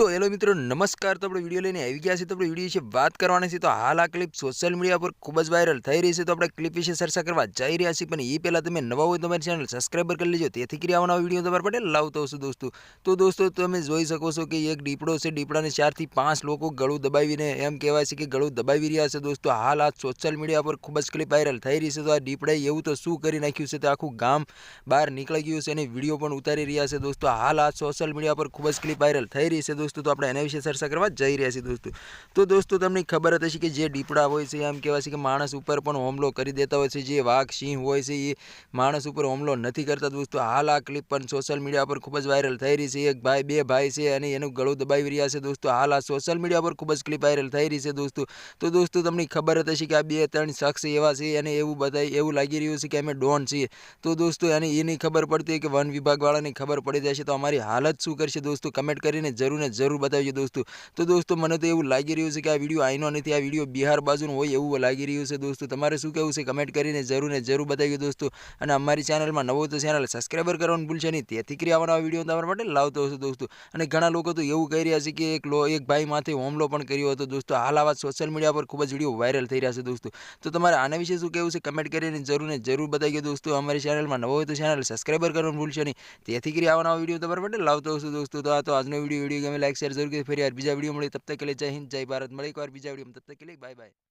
तो हेलो मित्रों नमस्कार तो अपने वीडियो लेने આવી ગયા છે તો આપણે વિડિયો છે વાત કરવાની છે તો હાલ આ ક્લિપ સોશિયલ મીડિયા પર ખૂબ જ વાયરલ થઈ રહી છે તો આપણે ક્લિપ વિશે ચર્ચા કરવા જઈ રહ્યા છીએ પણ ઈ પહેલા તમે નવા હોય તો મારી ચેનલ સબ્સ્ક્રાઇબર કરી લેજો જેથી ફરી આવનારો વિડિયો તમારે પડે લવ તો છું દોસ્તો તો દોસ્તો તમે જોઈ શકો છો કે એક ડીપડા છે ડીપડાને 4 થી 5 લોકો ગળો દબાવીને એમ કહેવા છે કે ગળો દબાવી રહ્યા છે દોસ્તો હાલ આ સોશિયલ મીડિયા પર ખૂબ જ ક્લિપ વાયરલ થઈ રહી છે તો આ ડીપડા એવું તો શું કરી નાખ્યું છે તો આખું ગામ બહાર નીકળી ગયું છે અને વિડિયો પણ ઉતારી રહ્યા છે દોસ્તો હાલ આ સોશિયલ મીડિયા પર ખૂબ જ ક્લિપ વાયરલ થઈ રહી છે દોસ્તો તો આપણે એના વિશે ચર્ચા કરવા જઈ રહ્યા છીએ દોસ્તો તો દોસ્તો તમને ખબર હતી કે જે દીપડા હોય છે એમ કહેવાય છે કે માણસ ઉપર પણ હુમલો કરી દેતા હોય છે જે વાઘ સિંહ હોય છે એ માણસ ઉપર હુમલો નથી કરતા દોસ્તો હાલ આ ક્લિપ પણ સોશિયલ મીડિયા પર ખૂબ જ વાયરલ થઈ રહી છે એક ભાઈ બે ભાઈ છે અને એનું ગળું દબાવી રહ્યા છે દોસ્તો હાલ આ સોશિયલ મીડિયા પર ખૂબ જ ક્લિપ વાયરલ થઈ રહી છે દોસ્તો તો દોસ્તો તમને ખબર હતી કે આ બે ત્રણ શખ્સ એવા છે અને એવું બતાવી એવું લાગી રહ્યું છે કે અમે ડોન છીએ તો દોસ્તો એની એની ખબર પડતી હોય કે વન વિભાગવાળાની ખબર પડી જાય છે તો અમારી હાલત શું કરશે દોસ્તો કમેન્ટ કરીને જરૂર જરૂર બતાવજો દોસ્તો તો દોસ્તો મને તો એવું લાગી રહ્યું છે કે આ વિડીયો આઈનો નથી આ વિડીયો બિહાર બાજુનો હોય એવું લાગી રહ્યું છે દોસ્તો તમારે શું કહેવું છે કમેન્ટ કરીને જરૂર ને જરૂર બતાવજો દોસ્તો અને અમારી ચેનલમાં નવો તો ચેનલ સબસ્ક્રાઈબર કરવાનું ભૂલશે નહીં તેથી કરી આવવાના વિડીયો તમારા માટે લાવતો હશે દોસ્તો અને ઘણા લોકો તો એવું કહી રહ્યા છે કે એક લો એક ભાઈ માથે હુમલો પણ કર્યો હતો દોસ્તો હાલ આવા સોશિયલ મીડિયા પર ખૂબ જ વિડીયો વાયરલ થઈ રહ્યા છે દોસ્તો તો તમારે આના વિશે શું કહેવું છે કમેન્ટ કરીને જરૂર ને જરૂર બતાવી દોસ્તો અમારી ચેનલમાં નવો હોય તો ચેનલ સબસ્ક્રાઈબર કરવાનું ભૂલશે નહીં તેથી કરી આવવાના વિડીયો તમારા માટે લાવતો હશું દોસ્તો તો આ તો આજનો વિડીયો વિડીયો ગમે लाइक शेयर जरूर करें फिर यार बीजा वीडियो मिले तब तक के लिए जय हिंद जय भारत मिले एक और बीजा वीडियो में तब तक के लिए बाय बाय